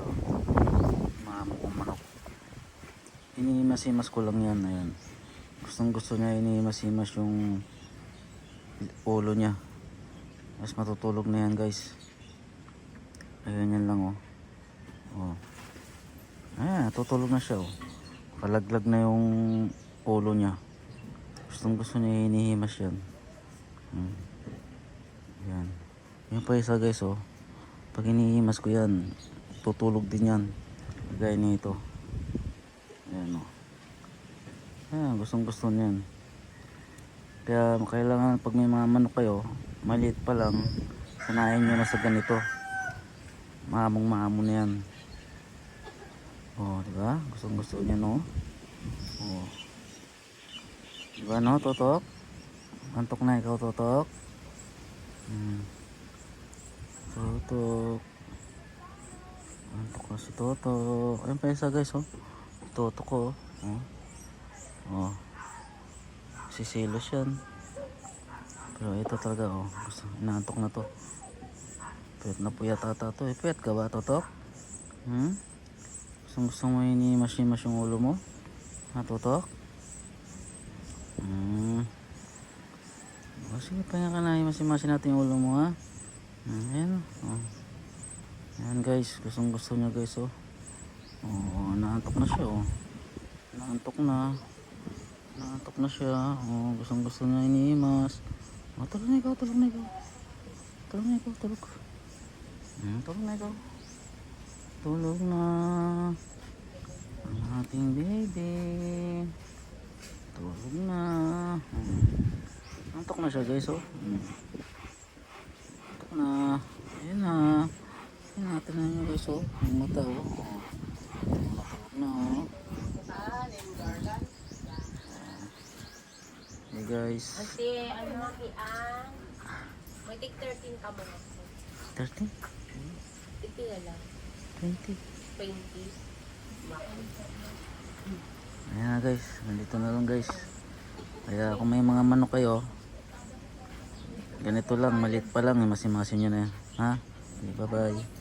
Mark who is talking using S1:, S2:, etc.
S1: piso mamukong manok. Inihimas-himas ko lang yan ayan. gustong gusto niya inihimas-himas yung ulo niya. Mas matutulog na yan guys. Ayun yan lang oh, oh. ayan tutulog na siya oh. Palaglag na yung ulo niya. Gustong gusto niya hinihimas yan. Hmm. yan yun pa isa guys oh. Pag hinihimas ko yan tutulog din yan. Gaya nito. Ayan oh. Ayan, gustong gusto niyan. Kaya kailangan pag may mga manok kayo, maliit pa lang, sanayin nyo na sa ganito. Maamong maamo na yan. Oh, di ba? Gustong gusto niya no. Oh. Di ba no, Totok? Antok na ikaw, Totok? Hmm. Totok. Antok na si Totok. Ayun pa isa guys, oh. Totok ko, oh. Oh. Oh. Sisilos yan. Pero ito talaga, oh. Gusto, inaantok na to. Puyat na puyat ata to. Eh, puyat ka ba, Totok? Hmm? Gusto, gusto mo ini-mash-mash yung ulo mo? Ha, Totok? Hmm. O, sige, pahinga ka na. Imasin-masin natin yung ulo mo, ha? Hmm, ayan, oh. Ayan, guys. Gustong gusto niya, guys, oh. Oh, naantok na siya, oh. Naantok na. Naantok na siya. Oh, gustong gusto niya iniimas. Oh, tulog na ikaw, tulog na ikaw. Tulog na ikaw, tulog. Hmm, tulog na ikaw. Tulog na. Ang ating baby. Tulog na. Hmm. Antok na siya guys, oh. Hmm. Antok na. Ayan na. Ayan natin na Ang mata, oh. Natulog na, oh. Hey guys.
S2: Kasi ano, Kian, may tig 13 ka mo.
S1: 13?
S2: Tig pila lang.
S1: 20?
S2: 20.
S1: Ayan na guys, nandito na lang guys. Kaya kung may mga manok kayo, ganito lang, maliit pa lang, masimasin nyo na yan. Ha? Bye bye.